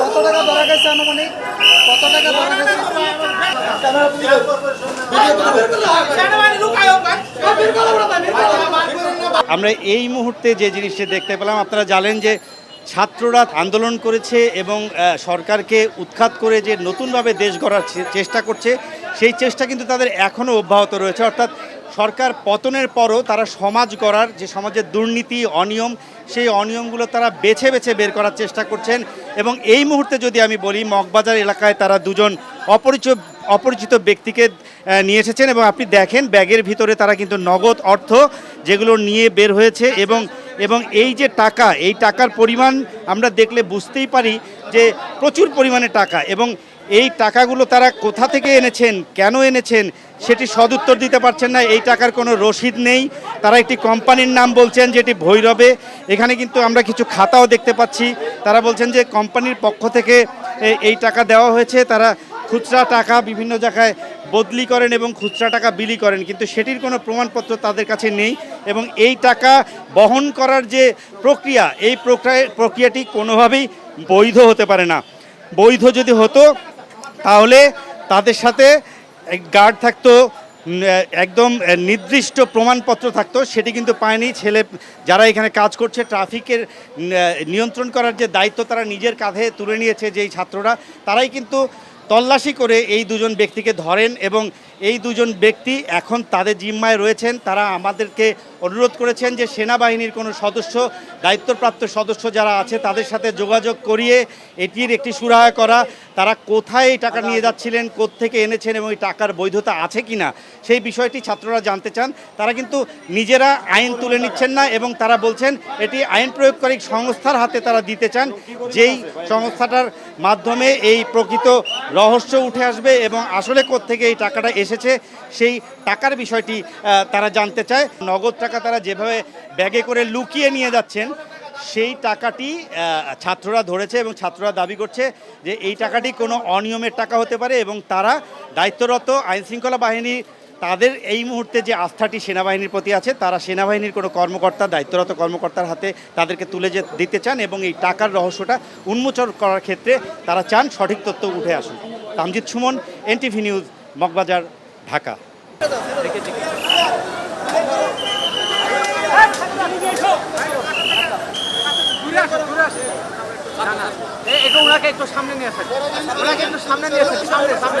কত টাকা ধরা গেছে আনুমানিক? কত টাকা ধরা গেছে? আমরা এই মুহূর্তে যে জিনিসটি দেখতে পেলাম, আপনারা জানেন যে ছাত্ররা আন্দোলন করেছে এবং সরকারকে উৎখাত করে যে নতুনভাবে দেশ গড়ার চেষ্টা করছে, সেই চেষ্টা কিন্তু তাদের এখনও অব্যাহত রয়েছে। অর্থাৎ সরকার পতনের পরও তারা সমাজ গড়ার যে সমাজের দুর্নীতি, অনিয়ম, সেই অনিয়মগুলো তারা বেছে বেছে বের করার চেষ্টা করছেন এবং এই মুহূর্তে যদি আমি বলি, মগবাজার এলাকায় তারা দুজন অপরিচিত অপরিচিত ব্যক্তিকে নিয়ে এসেছেন এবং আপনি দেখেন ব্যাগের ভিতরে তারা কিন্তু নগদ অর্থ যেগুলো নিয়ে বের হয়েছে এবং এবং এই যে টাকা, এই টাকার পরিমাণ আমরা দেখলে বুঝতেই পারি যে প্রচুর পরিমাণে টাকা এবং এই টাকাগুলো তারা কোথা থেকে এনেছেন, কেন এনেছেন, সেটি সদুত্তর দিতে পারছেন না। এই টাকার কোনো রসিদ নেই। তারা একটি কোম্পানির নাম বলছেন, যেটি ভৈরবে। এখানে কিন্তু আমরা কিছু খাতাও দেখতে পাচ্ছি। তারা বলছেন যে কোম্পানির পক্ষ থেকে এই টাকা দেওয়া হয়েছে। তারা খুচরা টাকা বিভিন্ন জায়গায় বদলি করেন এবং খুচরা টাকা বিলি করেন। কিন্তু সেটির কোনো প্রমাণপত্র তাদের কাছে নেই এবং এই টাকা বহন করার যে প্রক্রিয়া, এই প্রক্রিয়া, প্রক্রিয়াটি কোনোভাবেই বৈধ হতে পারে না। বৈধ যদি হতো তাহলে তাদের সাথে গার্ড থাকতো একদম নির্দিষ্ট প্রমাণপত্র থাকতো, সেটি কিন্তু পায়নি। ছেলে, যারা এখানে কাজ করছে, ট্রাফিকের নিয়ন্ত্রণ করার যে দায়িত্ব তারা নিজের কাঁধে তুলে নিয়েছে যেই ছাত্ররা, তারাই কিন্তু তল্লাশি করে এই দুজন ব্যক্তিকে ধরেন এবং এই দুজন ব্যক্তি এখন তাদের জিম্মায় রয়েছেন। তারা আমাদেরকে অনুরোধ করেছেন যে সেনাবাহিনীর কোনো সদস্য, দায়িত্বপ্রাপ্ত সদস্য যারা আছে তাদের সাথে যোগাযোগ করিয়ে এটির একটি সুরাহা করা। তারা কোথায় এই টাকা নিয়ে যাচ্ছিলেন থেকে এনেছেন এবং এই টাকার বৈধতা আছে কি না সেই বিষয়টি ছাত্ররা জানতে চান। তারা কিন্তু নিজেরা আইন তুলে নিচ্ছেন না এবং তারা বলছেন এটি আইন প্রয়োগকারী সংস্থার হাতে তারা দিতে চান। যেই সংস্থাটার মাধ্যমে এই প্রকৃত রহস্য উঠে আসবে এবং আসলে থেকে এই টাকাটা এসেছে, সেই টাকার বিষয়টি তারা জানতে চায়। নগদ টাকা তারা যেভাবে ব্যাগে করে লুকিয়ে নিয়ে যাচ্ছেন, সেই টাকাটি ছাত্ররা ধরেছে এবং ছাত্ররা দাবি করছে যে এই টাকাটি কোনো অনিয়মের টাকা হতে পারে এবং তারা দায়িত্বরত আইনশৃঙ্খলা বাহিনী তাদের এই মুহূর্তে যে আস্থাটি সেনাবাহিনীর প্রতি আছে তারা সেনাবাহিনীর কোনো কর্মকর্তা দায়িত্বরত কর্মকর্তার হাতে তাদেরকে তুলে যে দিতে চান এবং এই টাকার রহস্যটা উন্মোচন করার ক্ষেত্রে তারা চান সঠিক তথ্য উঠে আসুন তামজিৎ সুমন এনটিভি নিউজ মগবাজার ঢাকা। ওনাকে একটু সামনে নিয়ে আসেন। ওনাকে একটু সামনে নিয়ে আসেন। সামনে সামনে